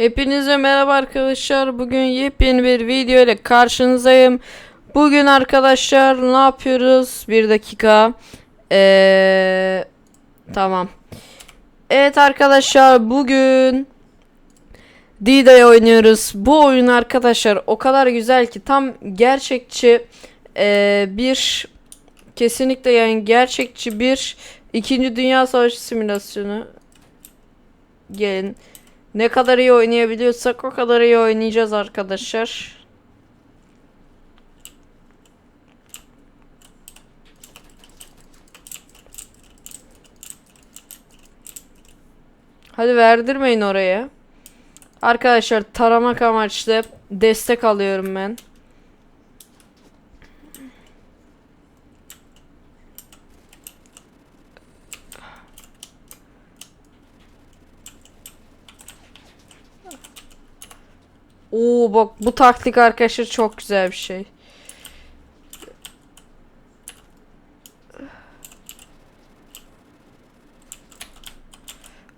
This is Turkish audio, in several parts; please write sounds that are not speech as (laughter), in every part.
Hepinize merhaba arkadaşlar. Bugün yepyeni bir video ile karşınızdayım. Bugün arkadaşlar ne yapıyoruz? Bir dakika. Ee, tamam. Evet arkadaşlar bugün Dida'yı oynuyoruz. Bu oyun arkadaşlar o kadar güzel ki tam gerçekçi ee, bir kesinlikle yani gerçekçi bir İkinci Dünya Savaşı simülasyonu. Gelin. Ne kadar iyi oynayabiliyorsak o kadar iyi oynayacağız arkadaşlar. Hadi verdirmeyin oraya. Arkadaşlar taramak amaçlı destek alıyorum ben. Oo bak bu taktik arkadaşlar çok güzel bir şey.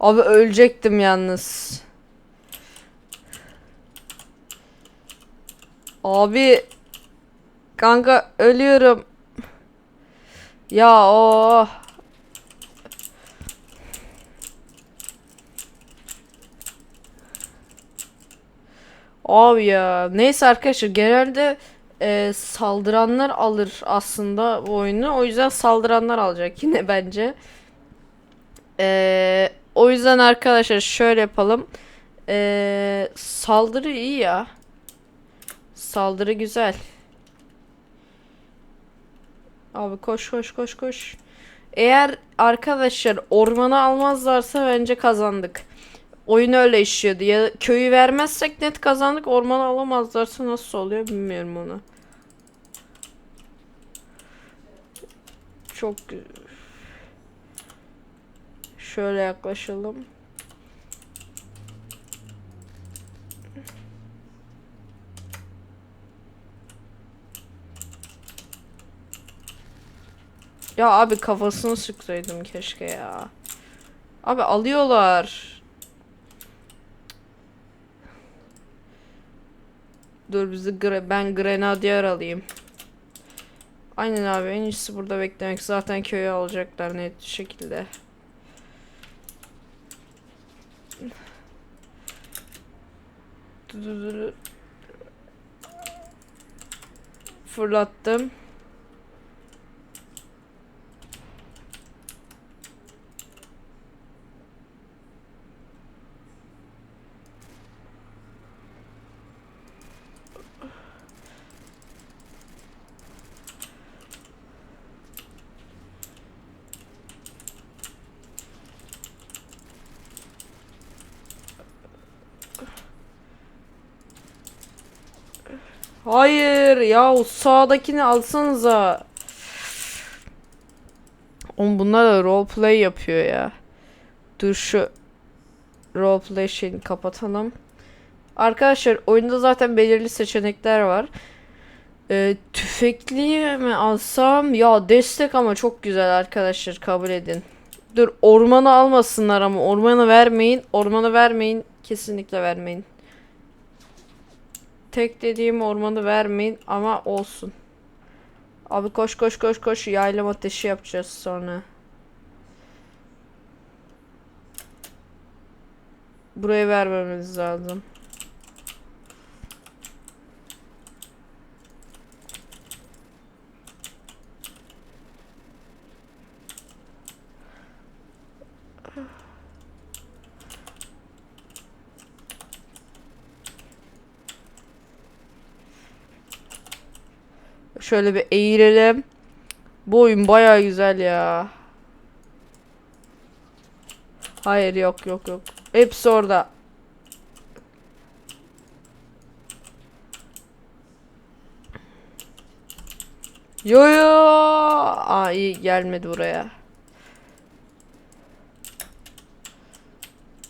Abi ölecektim yalnız. Abi kanka ölüyorum. Ya o Abi ya. Neyse arkadaşlar genelde e, saldıranlar alır aslında bu oyunu. O yüzden saldıranlar alacak yine (laughs) bence. E, o yüzden arkadaşlar şöyle yapalım. E, saldırı iyi ya. Saldırı güzel. Abi koş koş koş koş. Eğer arkadaşlar ormanı almazlarsa bence kazandık. Oyun öyle işliyordu. Ya köyü vermezsek net kazandık. Ormanı alamazlarsa nasıl oluyor bilmiyorum onu. Çok Şöyle yaklaşalım. Ya abi kafasını sıksaydım keşke ya. Abi alıyorlar. Dur bizi gre ben grenadier alayım. Aynen abi en iyisi burada beklemek. Zaten köyü alacaklar net şekilde. Fırlattım. Hayır ya o sağdakini alsanıza. Oğlum bunlar da roleplay yapıyor ya. Dur şu roleplay şeyini kapatalım. Arkadaşlar oyunda zaten belirli seçenekler var. Ee, tüfekli mi alsam? Ya destek ama çok güzel arkadaşlar kabul edin. Dur ormanı almasınlar ama ormanı vermeyin. Ormanı vermeyin. Kesinlikle vermeyin. Tek dediğim ormanı vermeyin ama olsun. Abi koş koş koş koş yaylım ateşi yapacağız sonra. Buraya vermemiz lazım. Şöyle bir eğilelim. Bu oyun baya güzel ya. Hayır yok yok yok. Hepsi orada. Yo yo. Aa iyi gelmedi buraya.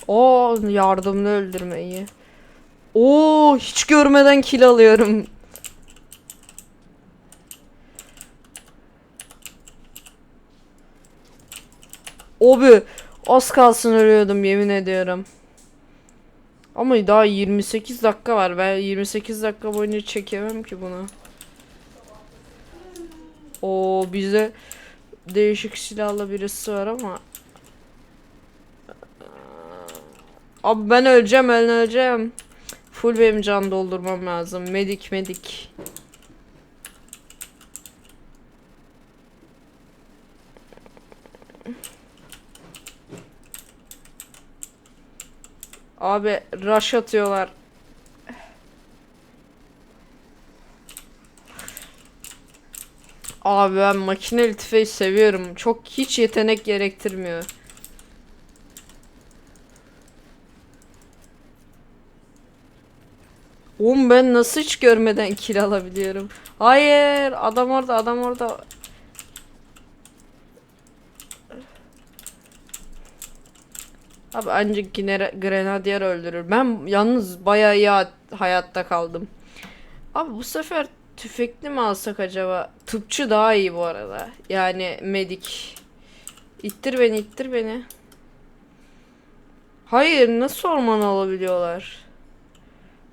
O yardımını öldürme iyi. Oo hiç görmeden kill alıyorum. Obi az kalsın ölüyordum yemin ediyorum. Ama daha 28 dakika var. Ben 28 dakika boyunca çekemem ki bunu. O bize değişik silahlı birisi var ama. Abi ben öleceğim, ben öleceğim. Full benim can doldurmam lazım. Medik medik. Abi rush atıyorlar. Abi ben makineli tüfeği seviyorum. Çok hiç yetenek gerektirmiyor. Oğlum ben nasıl hiç görmeden kill alabiliyorum? Hayır, adam orada, adam orada. Abi ancak grenadier öldürür. Ben yalnız bayağı iyi hayatta kaldım. Abi bu sefer tüfekli mi alsak acaba? Tıpçı daha iyi bu arada. Yani medik. İttir beni, ittir beni. Hayır, nasıl orman alabiliyorlar?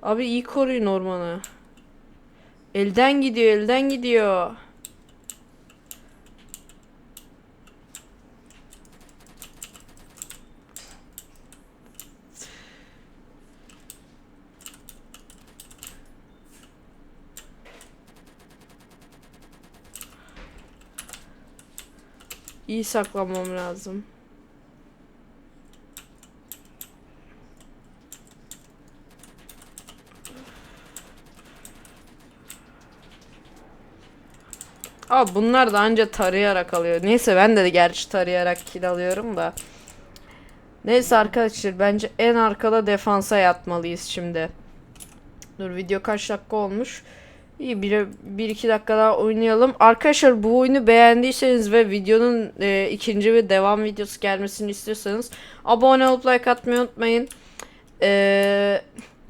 Abi iyi koruyun ormanı. Elden gidiyor, elden gidiyor. İyi saklamam lazım. Abi bunlar da anca tarayarak alıyor. Neyse ben de gerçi tarayarak kill alıyorum da. Neyse arkadaşlar bence en arkada defansa yatmalıyız şimdi. Dur video kaç dakika olmuş? İyi bir, bir iki dakika daha oynayalım. Arkadaşlar bu oyunu beğendiyseniz ve videonun e, ikinci ve devam videosu gelmesini istiyorsanız abone olup like atmayı unutmayın. E,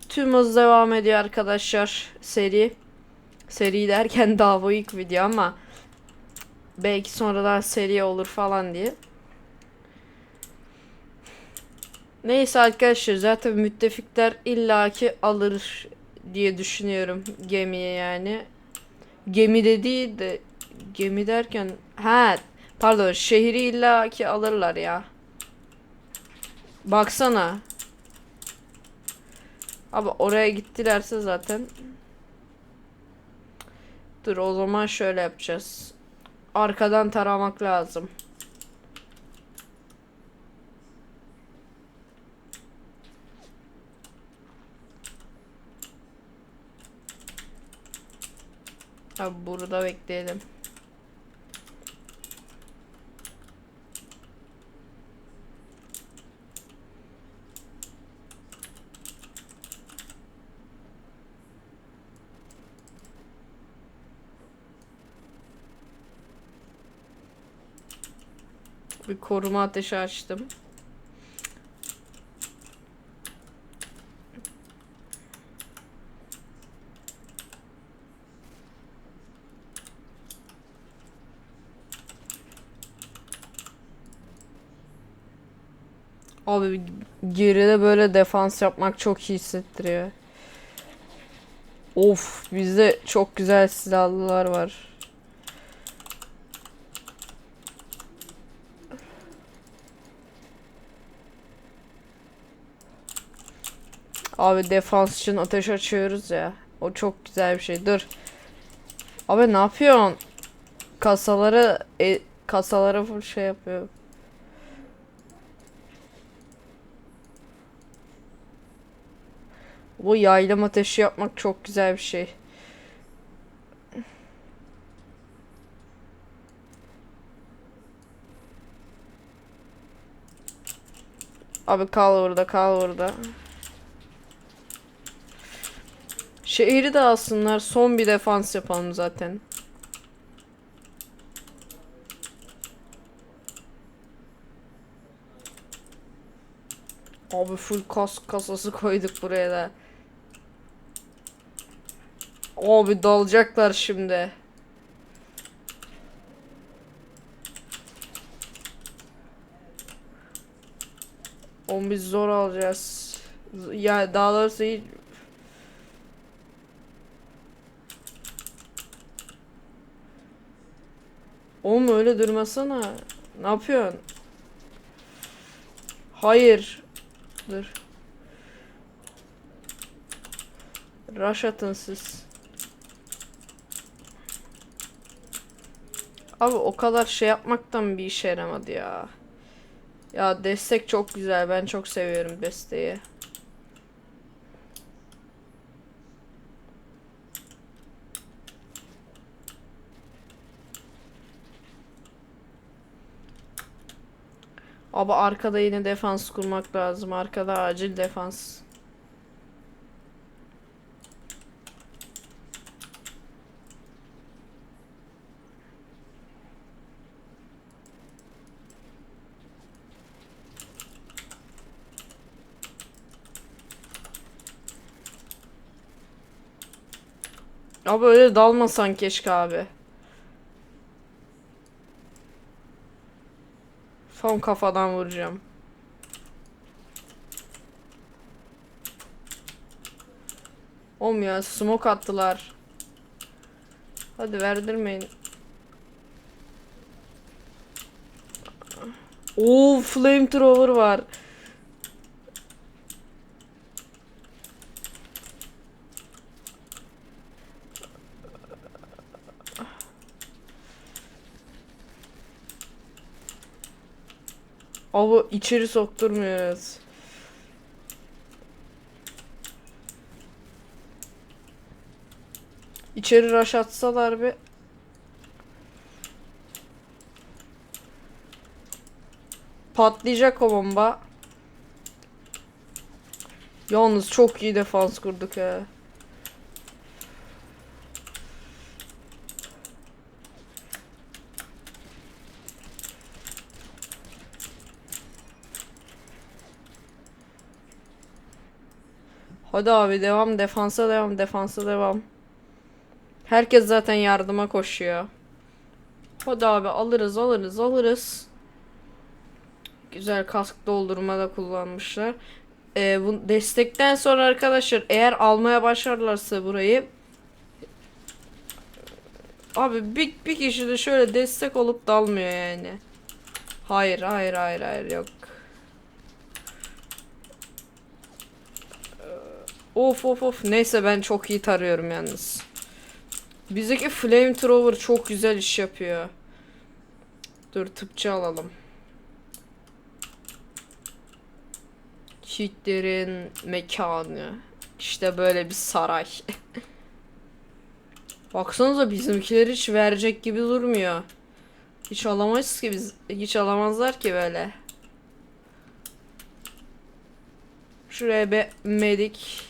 tüm hız devam ediyor arkadaşlar seri. Seri derken (laughs) daha bu ilk video ama belki sonradan seri olur falan diye. Neyse arkadaşlar zaten müttefikler illaki alır diye düşünüyorum gemiye yani. Gemi de değil de gemi derken ha pardon şehri illaki alırlar ya. Baksana. Abi oraya gittilerse zaten. Dur o zaman şöyle yapacağız. Arkadan taramak lazım. Abi burada bekleyelim. Bir koruma ateşi açtım. Abi geride böyle defans yapmak çok iyi hissettiriyor. Of bizde çok güzel silahlılar var. Abi defans için ateş açıyoruz ya. O çok güzel bir şey. Dur. Abi ne yapıyorsun? Kasaları e, kasaları full şey yapıyor. Bu yaylım ateşi yapmak çok güzel bir şey. Abi kal burada kal burada. Şehri de alsınlar. Son bir defans yapalım zaten. Abi full kas kasası koyduk buraya da. Abi dalacaklar şimdi. Onu biz zor alacağız. Ya daha doğrusu hiç... Oğlum öyle durmasana. Ne yapıyorsun? Hayır. Dur. Rush atın siz. Abi o kadar şey yapmaktan bir işe yaramadı ya. Ya destek çok güzel. Ben çok seviyorum desteği. Abi arkada yine defans kurmak lazım. Arkada acil defans. Abi öyle dalmasan keşke abi. Son kafadan vuracağım. Oğlum ya smoke attılar. Hadi verdirmeyin. Oo flamethrower var. Abi içeri sokturmuyoruz. İçeri rush atsalar bir. Patlayacak o bomba. Yalnız çok iyi defans kurduk he. Hadi abi devam defansa devam defansa devam. Herkes zaten yardıma koşuyor. Hadi abi alırız alırız alırız. Güzel kask doldurma da kullanmışlar. Ee, bu destekten sonra arkadaşlar eğer almaya başlarlarsa burayı Abi bir, bir kişi de şöyle destek olup dalmıyor yani. Hayır hayır hayır hayır yok. Of of of. Neyse ben çok iyi tarıyorum yalnız. Bizdeki flamethrower çok güzel iş yapıyor. Dur tıpçı alalım. Hitler'in mekanı. İşte böyle bir saray. (laughs) Baksanıza bizimkiler hiç verecek gibi durmuyor. Hiç alamayız ki biz. Hiç alamazlar ki böyle. Şuraya bir medik.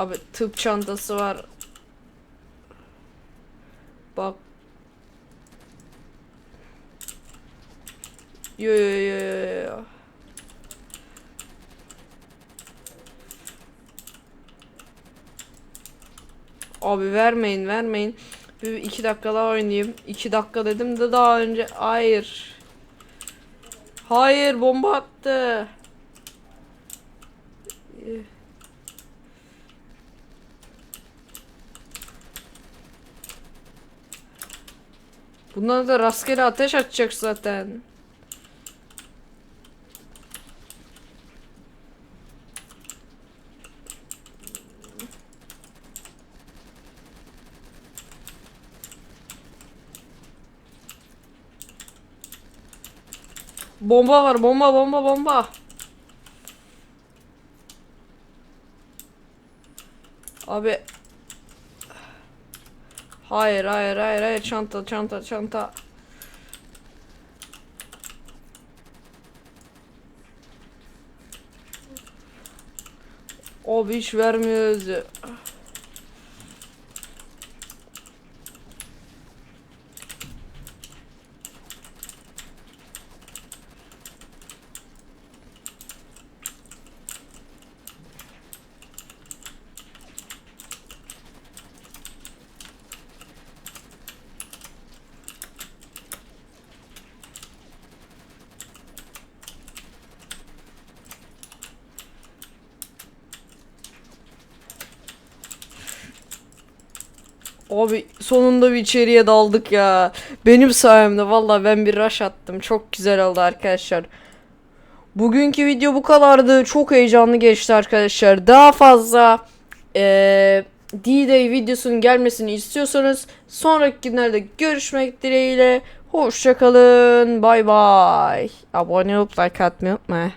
Abi tıp çantası var. Bak. Yo yo yo yo yo. Abi vermeyin vermeyin. Bir iki dakika daha oynayayım. İki dakika dedim de daha önce. Hayır. Hayır bomba attı. Bunlar da rastgele ateş açacak zaten. Bomba var bomba bomba bomba. Abi. Hayır hayır hayır hayır çanta çanta çanta. Abi hiç vermiyoruz. ya. Abi sonunda bir içeriye daldık ya. Benim sayemde valla ben bir rush attım. Çok güzel oldu arkadaşlar. Bugünkü video bu kadardı. Çok heyecanlı geçti arkadaşlar. Daha fazla eee D-Day videosunun gelmesini istiyorsanız sonraki günlerde görüşmek dileğiyle. Hoşçakalın. Bay bay. Abone olup like atmayı unutma.